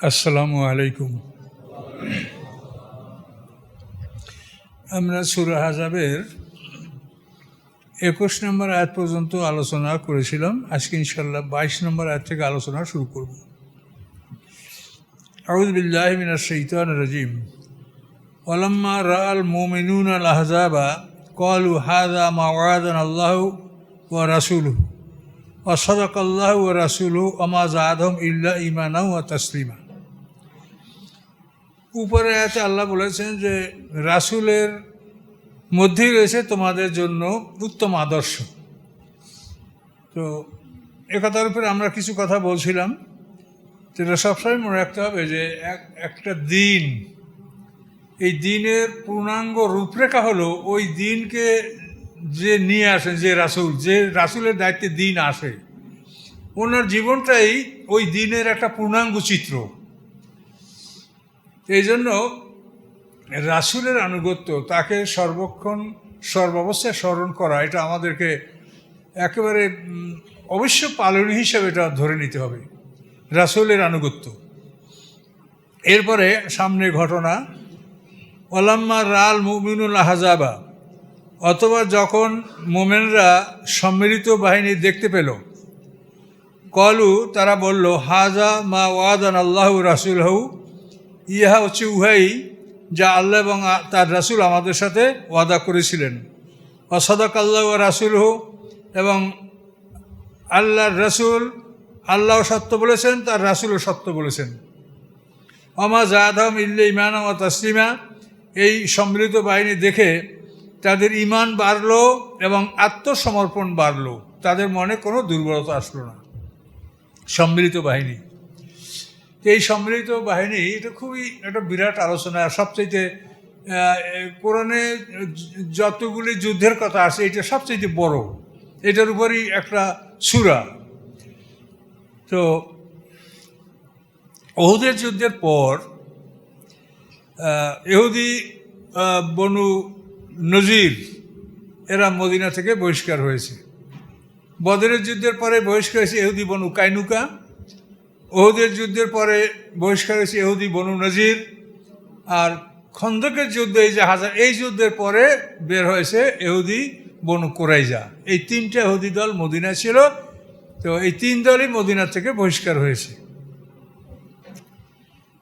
আসসালামু আলাইকুম। আমরা সুরা হাজাবের একুশ নম্বর আয়াত পর্যন্ত আলোচনা করেছিলাম। আজকে ইনশাল্লাহ বাইশ নম্বর আয়াত থেকে আলোচনা শুরু করব। আউদ্দিল্লাহ মিনার শৈতান রাজিম। ওলাম্মা রাল মোমিনুন আল আহজাবা কলু হাদা মা ওয়াদান আল্লাহ ও রাসুলু অসদক আল্লাহ ও রাসুলু আমা জাদম ইল্লা ইমানা ও তসলিমা। উপরে আছে, আল্লাহ বলেছেন যে রাসুলের মধ্যেই রয়েছে তোমাদের জন্য উত্তম আদর্শ। তো একথার উপরে আমরা কিছু কথা বলছিলাম, যেটা সবসময় মনে রাখতে হবে যে এক, একটা দিন, এই দিনের পূর্ণাঙ্গ রূপরেখা হলো ওই দিনকে যে নিয়ে আসে, যে রাসুল, যে রাসুলের দায়িত্বে দিন আসে। ওনার জীবনটাই ওই দিনের একটা পূর্ণাঙ্গ চিত্র। এই জন্য রাসুলের আনুগত্য, তাকে সর্বক্ষণ, সর্বাবস্থায় স্মরণ করা, এটা আমাদেরকে একেবারে অবশ্য পালনী হিসেবে এটা ধরে নিতে হবে, রাসুলের আনুগত্য। এরপরে সামনে ঘটনা ওলাম্মা রাল মুমিনুল আহজাবা, অথবা যখন মোমেনরা সম্মিলিত বাহিনী দেখতে পেল, কলু, তারা বলল, হাজা মা ওয়াদান আল্লাহ রাসুল হউ ইহা হচ্ছে উহাই যা আল্লাহ এবং তার রাসুল আমাদের সাথে ওয়াদা করেছিলেন। অসদাক আল্লাহ রাসুল হু এবং আল্লাহর রাসুল আল্লাহ সত্য বলেছেন, তার রাসুলও সত্য বলেছেন। অমা জাহাদম ইল্লে ইমান ও তসলিমা, এই সম্মিলিত বাহিনী দেখে তাদের ইমান বাড়ল এবং আত্মসমর্পণ বাড়ল। তাদের মনে কোনো দুর্বলতা আসলো না। সম্মিলিত বাহিনী। তো এই সম্মিলিত বাহিনী এটা খুবই একটা বিরাট আলোচনা। আহ, কোরআনে যতগুলি যুদ্ধের কথা আছে এটা সবচাইতে বড়। এটার উপরই একটা সুরা। তো ওহুদের যুদ্ধের পর এহুদি বনু নজির এরা মদিনা থেকে বহিষ্কার হয়েছে। বদরের যুদ্ধের পরে বহিষ্কার হয়েছে এহুদি বনু কাইনুকা। ওহুদের যুদ্ধের পরে বহিষ্কার হয়েছে ইহুদি বনু নজির। আর খন্দকের যুদ্ধ, এই যে হাজার, এই যুদ্ধের পরে বের হয়েছে এহুদি বনু কোরাইজা। এই তিনটা এহুদি দল মদিনা ছিল, তো এই তিন দলই মদিনা থেকে বহিষ্কার হয়েছে।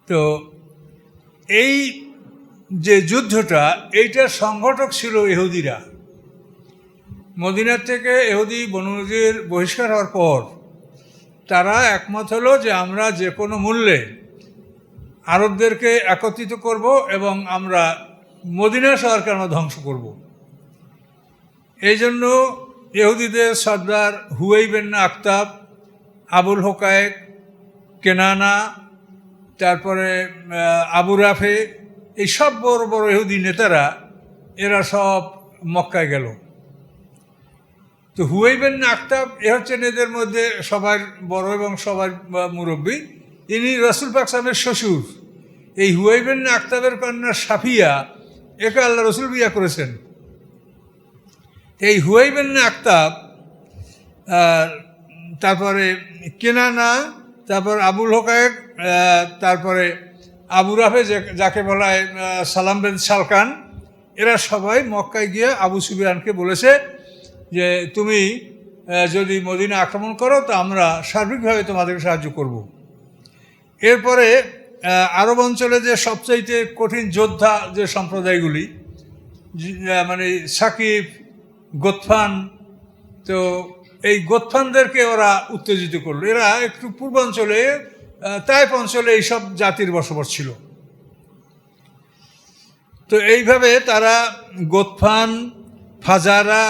তো এই যে যুদ্ধটা এইটার সংগঠক ছিল এহুদিরা মদিনার থেকে এহুদি বনুজির বহিষ্কার হওয়ার পর তারা একমত হলো যে আমরা যে কোনো মূল্যে আরবদেরকে একত্রিত করব এবং আমরা মদিনা শহরকে আমরা ধ্বংস করব। এই জন্য ইহুদিদের সর্দার হুয়েই বেন্না আক্তাব আবুল হোকায়েক, কেনানা, তারপরে আবু রাফে, এই সব বড় বড় ইহুদি নেতারা, এরা সব মক্কায় গেল। তো হুয়াইবেন আক্তাব এ হচ্ছেন এদের মধ্যে সবার বড় এবং সবার মুরব্বী। ইনি রসুল পাকসামের শ্বশুর। এই হুয়েবেন আক্তাবের কন্যা সাফিয়া একে আল্লাহ রসুল বিয়া করেছেন। এই হুয়েবেন আক্তাব তারপরে কেনানা, তারপর আবুল হোকায়েক তারপরে আবু রাফে যাকে বলা হয় সালাম বিন সালকান, এরা সবাই মক্কায় গিয়ে আবু সুবিয়ানকে বলেছে যে তুমি যদি মদিনা আক্রমণ করো, তো আমরা সার্বিকভাবে তোমাদেরকে সাহায্য করব। এরপরে আরব অঞ্চলে যে সবচাইতে কঠিন যোদ্ধা যে সম্প্রদায়গুলি মানে সাকিব, গোতফান, তো এই গোতফানদেরকে ওরা উত্তেজিত করল। এরা একটু পূর্বাঞ্চলে তাইপ অঞ্চলে এইসব জাতির বসবাস ছিল। তো এইভাবে তারা গোতফান, ফাজারা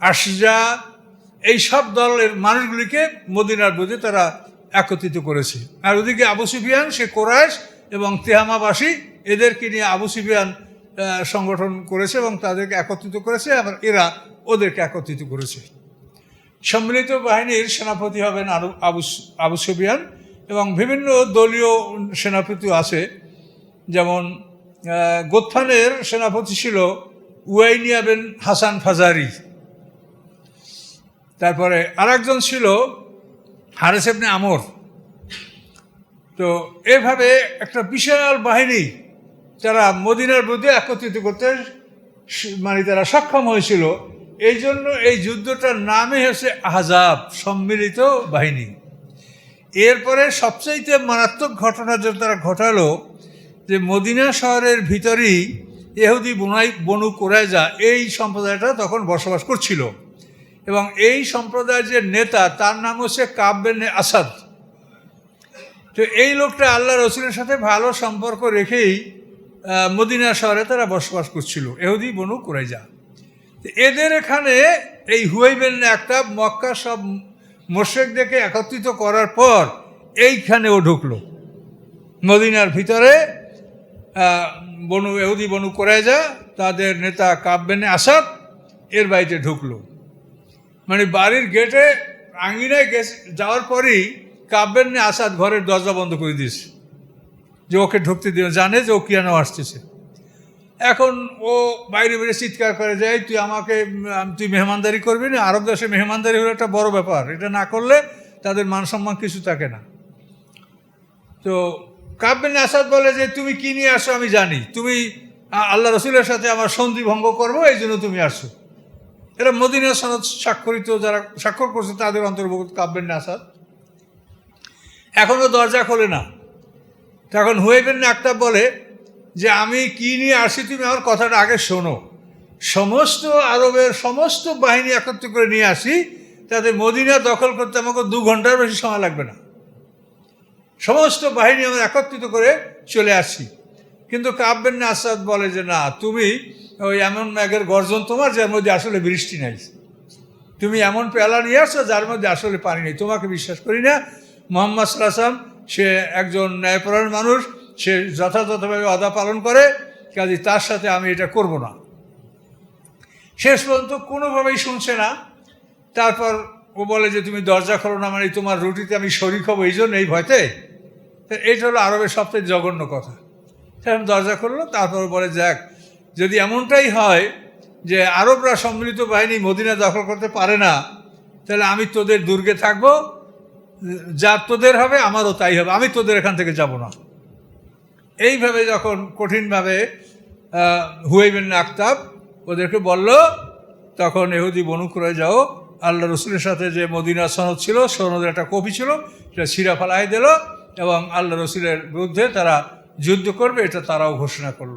আশজা এই সব দলের মানুষগুলিকে মদিনার বিরুদ্ধে তারা একত্রিত করেছে। আর ওদিকে আবু সুফিয়ান সে কোরাইশ এবং তেহামাবাসী এদেরকে নিয়ে আবু সুফিয়ান সংগঠন করেছে এবং তাদেরকে একত্রিত করেছে আবার এরা ওদেরকে একত্রিত করেছে। সম্মিলিত বাহিনীর সেনাপতি হবেন আরু আবু আবু সুফিয়ান এবং বিভিন্ন দলীয় সেনাপতি আছে। যেমন আহ, গোতফানের সেনাপতি ছিল উয়াইনিয়া বিন হাসান ফাজারি। তারপরে আরেকজন ছিল হারেস এবনে আমর। তো এভাবে একটা বিশাল বাহিনী তারা মদিনার বিরুদ্ধে একত্রিত করতে মানে তারা সক্ষম হয়েছিল, এই জন্য এই যুদ্ধটার নামই হচ্ছে আহজাব, সম্মিলিত বাহিনী। এরপরে সবচাইতে মারাত্মক ঘটনা যেটা তারা ঘটালো, যে মদিনা শহরের ভিতরেই এহুদি বুনাই বনু কোরাইজা এই সম্প্রদায়টা তখন বসবাস করছিল। এবং এই সম্প্রদায়ের যে নেতা, তার নাম হচ্ছে কাব্যেন আসাদ। তো এই লোকটা আল্লাহ রসুলের সাথে ভালো সম্পর্ক রেখেই মদিনা শহরে তারা বসবাস করছিল, এহুদি, বনু কোরাইজা। এদের এখানে এই হুয়াইবেন একটা মক্কা সব মোশেকদেরকে একত্রিত করার পর এইখানে ও ঢুকলো। মদিনার ভিতরে বনু, এহুদি, বনু কোরাইজা, তাদের নেতা কাব্যেনে আসাদ এর বাড়িতে ঢুকলো। মানে বাড়ির গেটে আঙ্গিনায় গেছে যাওয়ার পরেই কাব্যেনে আসাদ ঘরের দরজা বন্ধ করে দিয়েছে। যে ওকে ঢুকতে দিও জানে যে ও কিয়ানো আসতেছে। এখন ও বাইরে বাইরে চিৎকার করে যায় তুই আমাকে তুই মেহমানদারি করবি না? আরব দেশে মেহমানদারি হলো একটা বড় ব্যাপার। এটা না করলে তাদের মান সম্মান কিছু থাকে না। তো কাব্যেন আসাদ বলে যে, তুমি কি নিয়ে আসো আমি জানি। তুমি আল্লাহ রসুলের সাথে আমার সন্ধি ভঙ্গ করব, এই জন্য তুমি আসো। এরা মদিনা সনদ স্বাক্ষরিত, যারা স্বাক্ষর করছে তাদের অন্তর্ভুক্ত কাব্যেন আসাদ এখনও দরজা খোলে না। তখন হুয়েবেন একটা বলে যে, আমি কি নিয়ে আসি? তুমি আমার কথাটা আগে শোনো। সমস্ত আরবের সমস্ত বাহিনী একত্রিত করে নিয়ে আসি। তাতে মদিনা দখল করতে আমাকে দু ঘণ্টার বেশি সময় লাগবে না। সমস্ত বাহিনী আমরা একত্রিত করে চলে আসি। কিন্তু কাব্যেন আসাদ বলে যে, না, তুমি ওই এমন ম্যাগের গর্জন তোমার, যার মধ্যে আসলে বৃষ্টি নাই। তুমি এমন পেলা নিয়ে আসছো যার মধ্যে আসলে পানি নেই। তোমাকে বিশ্বাস করি না, মোহাম্মদ সাল্লাম সে একজন ন্যায়পরায়ণ মানুষ, সে যথাযথভাবে অদা পালন করে কাজে তার সাথে আমি এটা করব না। শেষ পর্যন্ত কোনোভাবেই শুনছে না। তারপর ও বলে যে, তুমি দরজা খোলো না মানে তোমার রুটিতে আমি শরিক হব এই জন্য, এই ভয়তে? এটা হলো আরবের সবথেকে জঘন্য কথা। তখন দরজা খুললো, তারপর বলে যাক যদি এমনটাই হয় যে আরবরা সম্মিলিত বাহিনী মদিনা দখল করতে পারে না তাহলে আমি তোদের দুর্গে থাকব যা তোদের হবে আমারও তাই হবে আমি তোদের এখান থেকে যাব না। এইভাবে যখন কঠিনভাবে আহ, হুয়াইবেন আক্তাব ওদেরকে বলল তখন এহুদি বনু করে যাও আল্লাহ রসুলের সাথে যে মদিনা সনদ ছিল সনদের একটা কপি ছিল সেটা সিরা ফালাই দিল এবং আল্লাহ রসুলের বিরুদ্ধে তারা যুদ্ধ করবে এটা তারাও ঘোষণা করল।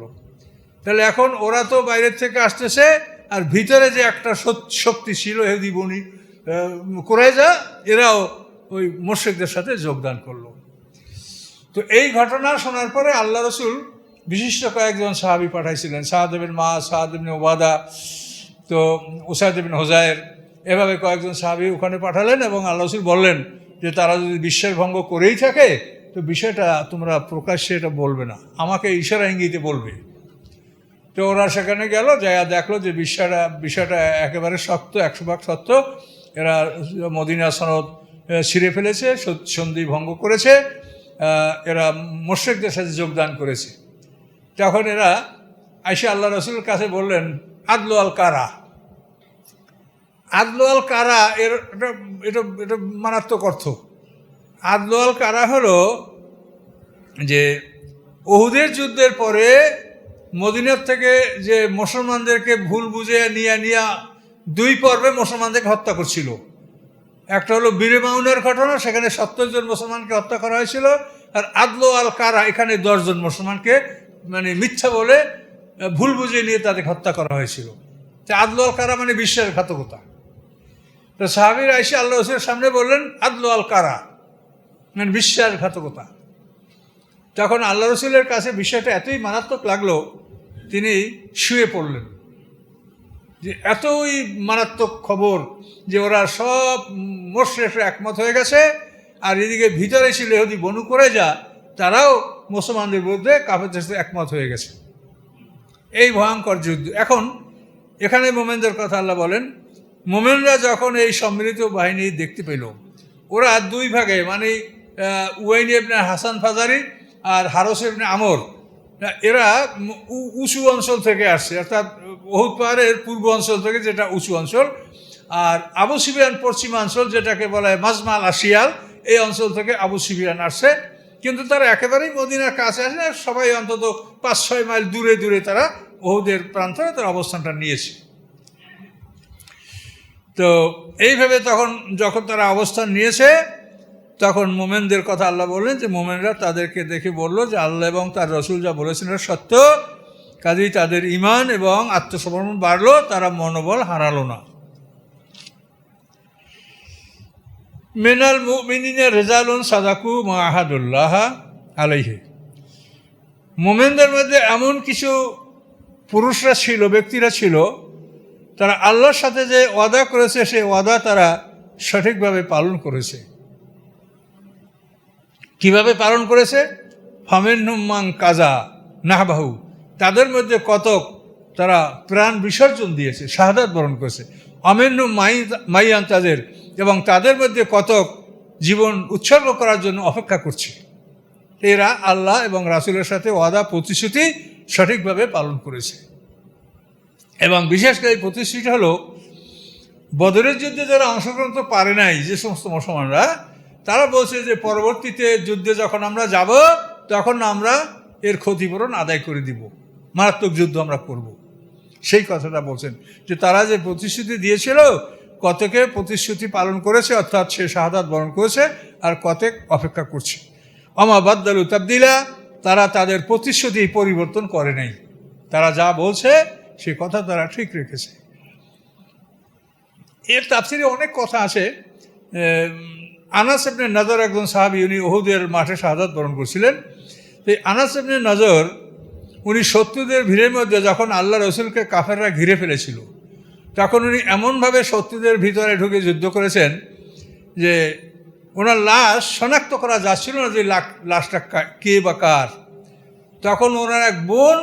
তাহলে এখন ওরা তো বাইরের থেকে আসতেছে, আর ভিতরে যে একটা শক্তি ছিল, হেদি বনি কোরাইজা এরাও ওই মোর্শেকদের সাথে যোগদান করল। তো এই ঘটনা শোনার পরে আল্লাহ রসুল বিশিষ্ট কয়েকজন সাহাবি পাঠাইছিলেন সাহাদেবের মা সাহাদেবিন ওবাদা তো উসাইদেবিন হোজায়ের এভাবে কয়েকজন সাহাবি ওখানে পাঠালেন এবং আল্লাহ রসুল বললেন যে তারা যদি বিশ্বাস ভঙ্গ করেই থাকে, তো বিষয়টা তোমরা প্রকাশ্যে এটা বলবে না, আমাকে ইশারা ইঙ্গিতে বলবে। তো ওরা সেখানে গেল, যাইয়া দেখল যে বিষয়টা বিষয়টা একেবারে সত্য একশো ভাগ সত্য এরা মদিনা সনদ ছিঁড়ে ফেলেছে সন্ধি ভঙ্গ করেছে এরা মোশেকদের সাথে যোগদান করেছে। তখন এরা আইসে আল্লাহ রসুলের কাছে বললেন, আদলো আল কারা? আদলো আল কারা এর এটা এটা এটা মারাত্মক অর্থ। আদলো আল কারা হলো যে, ওহুদের যুদ্ধের পরে মদিনার থেকে যে মুসলমানদেরকে ভুল বুঝে নিয়ে নিয়ে দুই পর্বে মুসলমানদেরকে হত্যা করছিল। একটা হলো বীরে মাউনের ঘটনা, সেখানে সত্তর জন মুসলমানকে হত্যা করা হয়েছিল, আর আদলো আল কারা, এখানে দশজন মুসলমানকে মানে মিথ্যা বলে ভুল বুঝিয়ে নিয়ে তাদের হত্যা করা হয়েছিল। তা আদলো আল কারা মানে বিশ্বাসঘাতকতা। তো সাহাবির আইসি আল্লাহ রসুলের সামনে বললেন, আদলো আল কারা মানে বিশ্বাসঘাতকতা। তখন আল্লাহ রসুলের কাছে বিষয়টা এতই মারাত্মক লাগল তিনি শুয়ে পড়লেন। যে এতই মারাত্মক খবর যে ওরা সব মোশরেফে একমত হয়ে গেছে, আর এদিকে ভিতরে ছিল যদি বনু করে যা তারাও মুসলমানদের বিরুদ্ধে কাফেরদের সাথে একমত হয়ে গেছে। এই ভয়ঙ্কর যুদ্ধ। এখন এখানে মোমেনদের কথা আল্লাহ বলেন, মোমেনরা যখন এই সম্মিলিত বাহিনী দেখতে পেল, ওরা দুই ভাগে মানে উয়াইন ইবনে হাসান ফাজারি আর হারস ইবনে আমর এরা উ- উঁচু অঞ্চল থেকে আসছে, অর্থাৎ বহুত পাহাড়ের পূর্ব অঞ্চল থেকে যেটা উঁচু অঞ্চল, আর আবু সিবিয়ান পশ্চিমাঞ্চল যেটাকে বলা হয় মাজমাল আশিয়াল এই অঞ্চল থেকে আবু সিবিয়ান আসছে। কিন্তু তারা একেবারেই মদিনার কাছে আসে না, সবাই অন্তত পাঁচ ছয় মাইল দূরে দূরে তারা বহুদের প্রান্তরে তার অবস্থানটা নিয়েছে। তো এইভাবে তখন যখন তারা অবস্থান নিয়েছে তখন মোমেনদের কথা আল্লাহ বললেন যে মোমেনরা তাদেরকে দেখে বলল যে আল্লাহ এবং তার রসুল যা বলেছেন সত্য। কাজেই তাদের ইমান এবং আত্মসমর্পণ বাড়লো, তারা মনোবল হারালো না। মেনাল মুমিনিনা রেজালুন সাদাকু মাহাদুল্লাহ আলাইহে। মোমেনদের মধ্যে এমন কিছু পুরুষরা ছিল, ব্যক্তিরা ছিল, তারা আল্লাহর সাথে যে ওয়াদা করেছে, সেই ওয়াদা তারা সঠিকভাবে পালন করেছে। কীভাবে পালন করেছে? ফামেন্নুম্মাং কাজা নাহবাহু। তাদের মধ্যে কতক তারা প্রাণ বিসর্জন দিয়েছে, শাহাদাত বরণ করেছে। অমেন্নু মাই মাইয়ান তাদের এবং তাদের মধ্যে কতক জীবন উৎসর্গ করার জন্য অপেক্ষা করছে। এরা আল্লাহ এবং রাসুলের সাথে ওয়াদা, প্রতিশ্রুতি সঠিকভাবে পালন করেছে। এবং বিশেষ করে এই প্রতিশ্রুতি হলো, বদরের যুদ্ধে যারা অংশগ্রহণ তো পারে নাই, যে সমস্ত মুসলমানরা তারা বলছে যে পরবর্তীতে যুদ্ধে যখন আমরা যাব, তখন আমরা এর ক্ষতিপূরণ আদায় করে দিব। মারাত্মক যুদ্ধ আমরা করব। সেই কথাটা বলছেন। যে তারা যে প্রতিশ্রুতি দিয়েছিল, কতকে প্রতিশ্রুতি পালন করেছে, অর্থাৎ সে শাহাদাত বরণ করেছে, আর কতেক অপেক্ষা করছে। অমাবাদ্দালু তাবদিলা, তারা তাদের প্রতিশ্রুতি পরিবর্তন করে নাই। তারা যা বলছে, সে কথা তারা ঠিক রেখেছে। এর তাফসিরে অনেক কথা আছে। আনাস এমনি নজর একজন সাহাবি, উনি ওহুদের মাঠে শাহাদাত বরণ করছিলেন। তো আনাস নজর, উনি শত্রুদের ভিড়ের মধ্যে যখন আল্লাহ রসুলকে কাফেররা ঘিরে ফেলেছিল, তখন উনি এমনভাবে শত্রুদের ভিতরে ঢুকে যুদ্ধ করেছেন যে ওনার লাশ শনাক্ত করা যাচ্ছিল না যে লাশটা কে বা কার। তখন ওনার এক বোন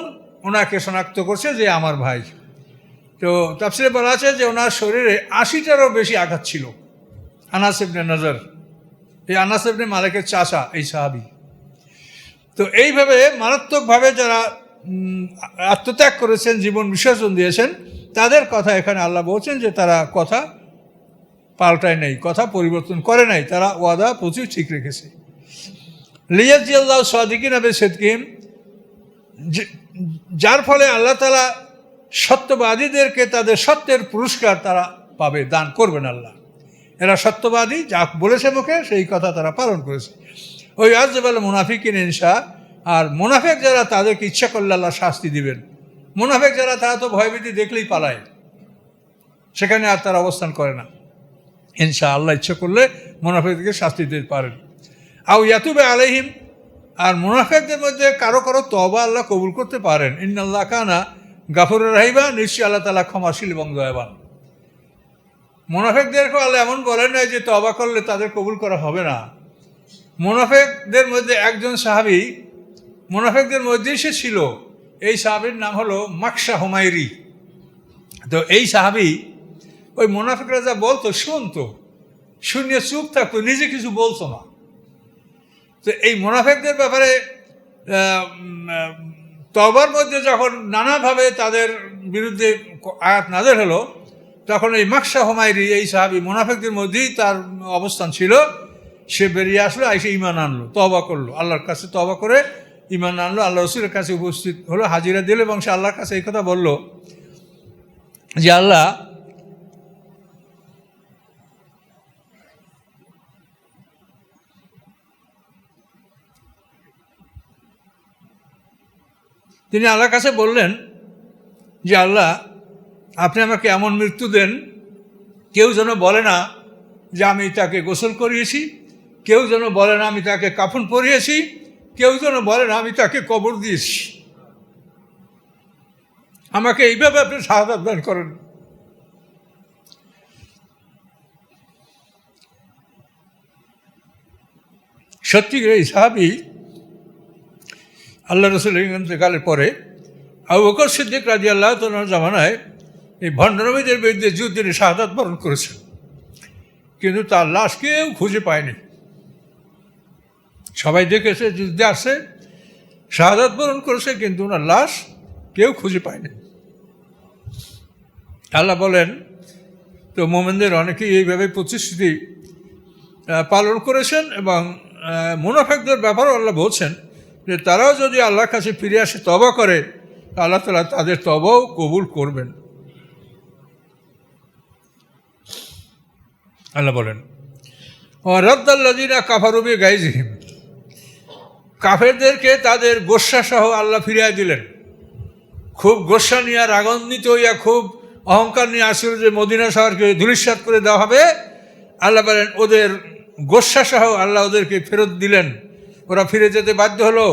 ওনাকে শনাক্ত করছে যে আমার ভাই। তো তাফসিরে বলা আছে যে ওনার শরীরে আশিটারও বেশি আঘাত ছিল আনাসেবনে নজর। এই আনাসেবনে মালিকের চাষা এই সাহাবি। তো এইভাবে মারাত্মকভাবে যারা আত্মত্যাগ করেছেন, জীবন বিসর্জন দিয়েছেন, তাদের কথা এখানে আল্লাহ বলছেন যে তারা কথা পাল্টায় নেই, কথা পরিবর্তন করে নাই, তারা ওয়াদা প্রচুর ঠিক রেখেছে। লিয়াজি আল্লাহ সাদিকিন আবে সেদকিম যার ফলে আল্লাহ তালা সত্যবাদীদেরকে তাদের সত্যের পুরস্কার তারা পাবে, দান করবেন আল্লাহ। এরা সত্যবাদী, যা বলেছে মুখে, সেই কথা তারা পালন করেছে। ওই আজ বলে মুনাফিকিন ইনসা আর মুনাফেক যারা, তাদেরকে ইচ্ছা করলে আল্লাহ শাস্তি দিবেন। মুনাফেক যারা, তারা তো ভয়ভীতি দেখলেই পালায়। সেখানে আর তারা অবস্থান করে না। ইনশা আল্লাহ ইচ্ছা করলে মুনাফেকদেরকে শাস্তি দিতে পারেন। আউ ইয়াতুবে আলহিম আর মুনাফেকদের মধ্যে কারও কারও তবা আল্লাহ কবুল করতে পারেন। ইন্নাল্লাহ কানা গাফর রাহিবা নিশ্চয়ই আল্লাহ তালা ক্ষমাশীল এবং দয়াবান। মোনাফেকদেরকেও আল্লাহ এমন বলেন না যে তবা করলে তাদের কবুল করা হবে না। মোনাফেকদের মধ্যে একজন সাহাবি, মোনাফেকদের মধ্যেই সে ছিল। এই সাহাবির নাম হলো মাকসা হুমায়রি। তো এই সাহাবি, ওই মোনাফেকরা যা বলতো শুনতো। শুনিয়ে চুপ থাকতো, নিজে কিছু বলতো না। তো এই মোনাফেকদের ব্যাপারে তবার মধ্যে যখন নানাভাবে তাদের বিরুদ্ধে আয়াত নাদের হলো তখন এই মাকসা হোমাইরি এই সাহাবি মোনাফেকদের মধ্যেই তার অবস্থান ছিল। সে বেরিয়ে আসলো এসে ইমান আনলো তবা করল, আল্লাহর কাছে তবা করে ইমান আনলো, আল্লাহ রসুলের কাছে উপস্থিত হলো, হাজিরা দিল এবং সে আল্লাহর কাছে এই কথা বলল যে, আল্লাহ, তিনি আল্লাহর কাছে বললেন যে, আল্লাহ আপনি আমাকে এমন মৃত্যু দেন, কেউ যেন বলে না যে আমি তাকে গোসল করিয়েছি, কেউ যেন বলে না আমি তাকে কাফন পরিয়েছি, কেউ যেন বলে না আমি তাকে কবর দিয়েছি। আমাকে এইভাবে আপনি সাহায্য দান করেন। সত্যি এই সাহাবি, আল্লাহ রসুল ইন্তেকালের পরে আবু বকর সিদ্দিক রাজি আল্লাহ জামানায় এই ভণ্ডনবীদের বিরুদ্ধে যুদ্ধে শাহাদাত বরণ করেছেন। কিন্তু তার লাশ কেউ খুঁজে পায়নি। সবাই দেখেছে, যুদ্ধে আসে, শাহাদাত বরণ করেছে, কিন্তু ওনার লাশ কেউ খুঁজে পায়নি। আল্লাহ বলেন, তো মোমেনদের অনেকেই এইভাবে প্রতিশ্রুতি পালন করেছেন এবং মুনাফেকদের ব্যাপারেও আল্লাহ বলছেন যে তারাও যদি আল্লাহর কাছে ফিরে আসে তবা করে, আল্লাহ তালা তাদের তবাও কবুল করবেন। আল্লাহ বলেন রদ্দাল্লাদিনা কাফারুবি গাইজিহিম কাফেরদেরকে তাদের গোস্বা সহ আল্লাহ ফিরিয়ে দিলেন। খুব গোস্বা নিয়ে, রাগান্বিত হইয়া, খুব অহংকার নিয়ে আসছিল যে মদিনা শহরকে ধুলিস্বাত করে দেওয়া হবে। আল্লাহ বলেন, ওদের গোস্বা সহ আল্লাহ ওদেরকে ফেরত দিলেন। ওরা ফিরে যেতে বাধ্য হলো।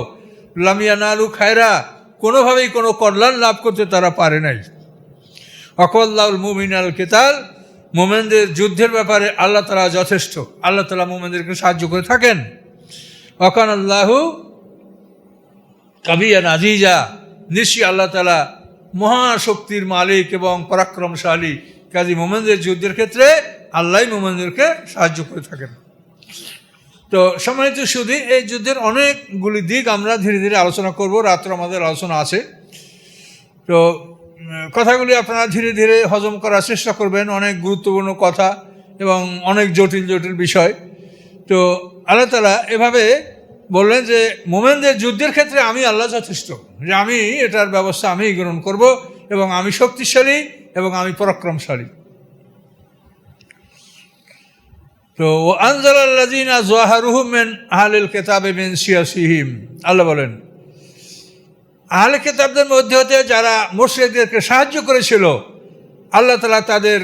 লামিয়া নালু খায়রা, কোনোভাবেই কোনো কল্যাণ লাভ করতে তারা পারে নাই। অকল্লাউল মুমিন আল কেতাল মোমেনদের যুদ্ধের ব্যাপারে আল্লাহ তালা যথেষ্ট। আল্লাহ তালা মোমেনদেরকে সাহায্য করে থাকেন। অকান আল্লাহু কাবিয়ান আজিজা। নিশ্চয়ই আল্লাহ তালা মহাশক্তির মালিক এবং পরাক্রমশালী কাজী মোমেনদের যুদ্ধের ক্ষেত্রে আল্লাহ মোমেনদেরকে সাহায্য করে থাকেন। তো সম্মানিত সুদী এই যুদ্ধের অনেকগুলি দিক আমরা ধীরে ধীরে আলোচনা করব। রাত্র আমাদের আলোচনা আছে। তো কথাগুলি আপনারা ধীরে ধীরে হজম করার চেষ্টা করবেন। অনেক গুরুত্বপূর্ণ কথা এবং অনেক জটিল জটিল বিষয়। তো আল্লাহ তালা এভাবে বললেন যে, মোমেনদের যুদ্ধের ক্ষেত্রে আমি আল্লাহ যথেষ্ট। যে আমি এটার ব্যবস্থা আমি গ্রহণ করব এবং আমি শক্তিশালী এবং আমি পরাক্রমশালী। তো আনজাল আল্লাদিনা জোয়াহারুহমেন আহলিল কেতাবে মিন সিয়াসিহিম। আল্লাহ বলেন আহলে কেতাবদের মধ্যে হতে যারা মুর্শিদদেরকে সাহায্য করেছিল, আল্লাহ তালা তাদের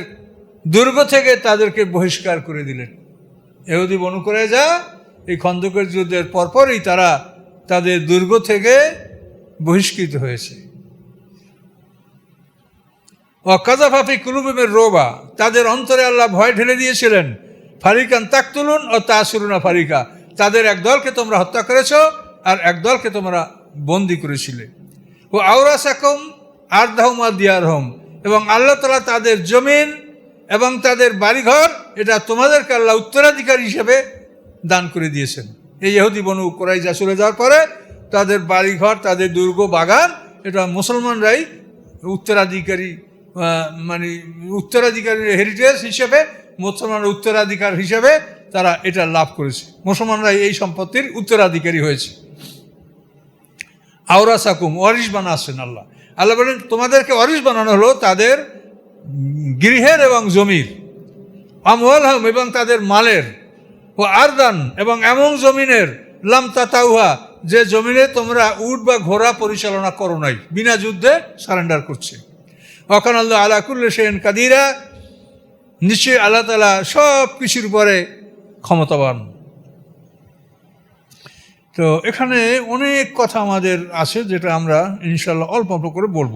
দুর্গ থেকে তাদেরকে বহিষ্কার করে দিলেন। এহুদি বনু করে যা এই খন্দকের যুদ্ধের পরপরই তারা তাদের দুর্গ থেকে বহিষ্কৃত হয়েছে। ও কাজাফাফি কুলুবের রোবা তাদের অন্তরে আল্লাহ ভয় ঢেলে দিয়েছিলেন, ফারিকান তাকতুলুন ও তাসুরুনা ফারিকা, তাদের এক দলকে তোমরা হত্যা করেছ আর এক দলকে তোমরা বন্দি করেছিলে। ও আওরা সাকম আর দাহমা দিয়ার হোম এবং আল্লাহ তালা তাদের জমিন এবং তাদের বাড়িঘর, এটা তোমাদেরকে আল্লাহ উত্তরাধিকারী হিসেবে দান করে দিয়েছেন। এই ইহুদি বনু কোরাইজা চলে যাওয়ার পরে তাদের বাড়িঘর, তাদের দুর্গ বাগান, এটা মুসলমানরাই উত্তরাধিকারী মানে উত্তরাধিকারী হেরিটেজ হিসেবে মুসলমান উত্তরাধিকার হিসেবে তারা এটা লাভ করেছে। মুসলমানরা এই সম্পত্তির উত্তরাধিকারী হয়েছে। আওরা সাকুম অরিস বানাচ্ছেন আল্লাহ। আল্লাহ বলেন, তোমাদেরকে অরিস বানানো হলো তাদের গৃহের এবং জমির। আমওয়াল হম এবং তাদের মালের। ও আরদান, এবং এমন জমিনের, লাম তাতাউহা, যে জমিনে তোমরা উট বা ঘোড়া পরিচালনা করো নাই, বিনা যুদ্ধে সারেন্ডার করছে। অকান আল্লাহ আলাকুল্ল সেন কাদিরা। নিশ্চয়ই আল্লাহ তালা সব কিছুর উপরে ক্ষমতাবান। তো এখানে অনেক কথা আমাদের আছে যেটা আমরা ইনশাল্লাহ অল্প অল্প করে বলব।